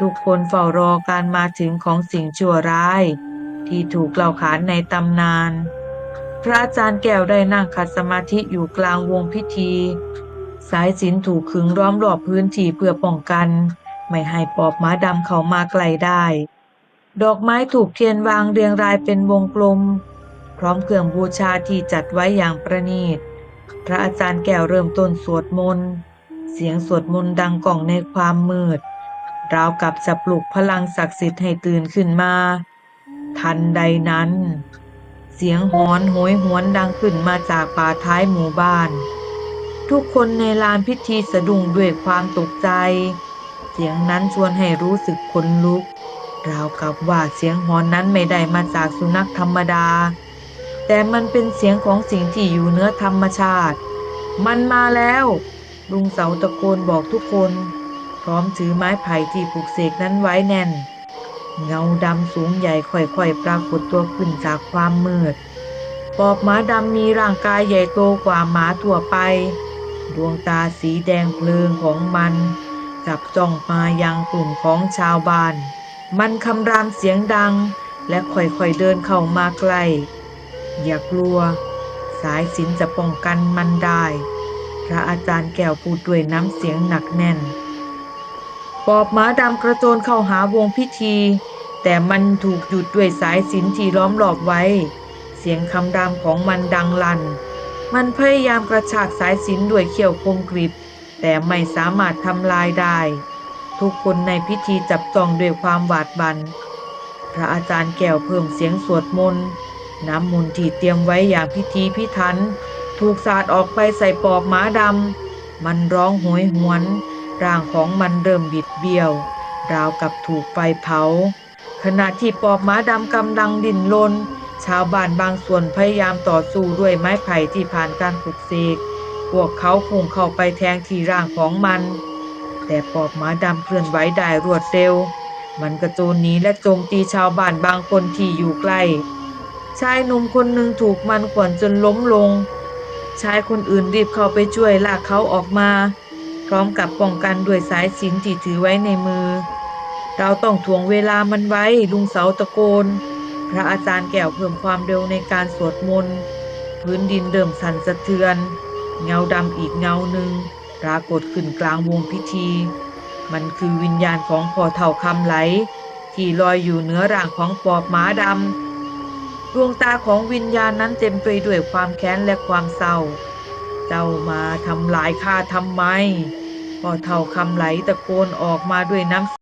ทุกคนเฝ้ารอการมาถึงของสิ่งชั่วร้าย ที่ถูกเล่าขานในตำนาน พระอาจารย์แก้วได้นั่งขัดสมาธิอยู่กลางวงพิธี สายสินถูกขึงล้อมรอบพื้นที่เพื่อป้องกัน ไม่ให้ปอบหมาดำเขามาใกลได้ ดอกไม้ถูกเทียนวางเรียงรายเป็นวงกลม พร้อมเครื่องบูชาที่จัดไว้อย่างประณีต พระอาจารย์แก้วเริ่มต้นสวดมนต์เสียงสวดมนต์ดังก้องในความมืด ราวกับจะปลุกพลังศักดิ์สิทธิ์ให้ตื่นขึ้นมา ทันใดนั้น เสียงหอนโหยหวนดังขึ้นมาจากป่าท้ายหมู่บ้าน ทุกคนในลานพิธีสะดุ้งด้วยความตกใจ เสียงนั้นชวนให้รู้สึกขนลุก ราวกับว่าเสียงหอนนั้นไม่ได้มาจากสุนัขธรรมดา แต่มันเป็นเสียงของสิ่งที่อยู่เหนือธรรมชาติ มันมาแล้ว ลุงเสาตะโกนบอกทุกคน พร้อมถือไม้ไผ่ที่ปลูกเสกนั้นไว้แน่น เงาดำสูงใหญ่ค่อยๆปรากฏตัวขึ้นจากความมืด ปอบหมาดำมีร่างกายใหญ่โตกว่าหมาทั่วไป ดวงตาสีแดงเพลิงของมันจับจ้องมายังกลุ่มของชาวบ้าน มันคำรามเสียงดัง และค่อยๆเดินเข้ามาใกล้ อย่ากลัว สายสินจะป้องกันมันได้ พระอาจารย์แก้วพูดด้วยน้ำเสียงหนักแน่น ปอบหมาดำกระโจนเข้าหาวงพิธี แต่มันถูกหยุดด้วยสายสินที่ล้อมรอบไว้ เสียงคำรามของมันดังลั่นมันพยายามกระชากสายสินด้วยเขี้ยวคมกริบ แต่ไม่สามารถทำลายได้ ทุกคนในพิธีจับจองด้วยความหวาดหวัน พระอาจารย์แก้วเพิ่มเสียงสวดมนต์น้ำมนต์ที่เตรียมไว้อย่างพิธีพิถัน ถูกสาดออกไปใส่ปอบหมาดำมันร้องโหยหวน ร่างของมันเริ่มบิดเบี้ยว ราวกับถูกไฟเผา ขณะที่ปอบหมาดำกำลังดิ้นรนชาวบ้านบางส่วนพยายามต่อสู้ด้วยไม้ไผ่ที่ผ่านการปลุกเสกพวกเขาพุ่งเข้าไปแทงที่ร่างของมัน แต่ปอบหมาดำเคลื่อนไหวได้รวดเร็ว มันกระโจนหนีและโจมตีชาวบ้านบางคนที่อยู่ใกล้ ชายหนุ่มคนหนึ่งถูกมันขวนจนล้มลง ชายคนอื่นรีบเข้าไปช่วยลากเขาออกมา พร้อมกับป้องกันด้วยสายสิญจนที่ถือไว้ในมือ เราต้องถ่วงเวลามันไว้ ลุงเสาตะโกน พระอาจารย์แก้วเพิ่มความเร็วในการสวดมนต์พื้นดินเริ่มสั่นสะเทือน เงาดำอีกเงาหนึ่งปรากฏขึ้นกลางวงพิธี มันคือวิญญาณของพ่อเท่าคำไหล ที่ลอยอยู่เหนือร่างของปอบหมาดำดวงตาของวิญญาณนั้นเต็มไปด้วยความแค้นและความเศร้า เจ้ามาทำลายข้าทำไมพ่อเท่าคำไหลตะโกนออกมาด้วยน้ำ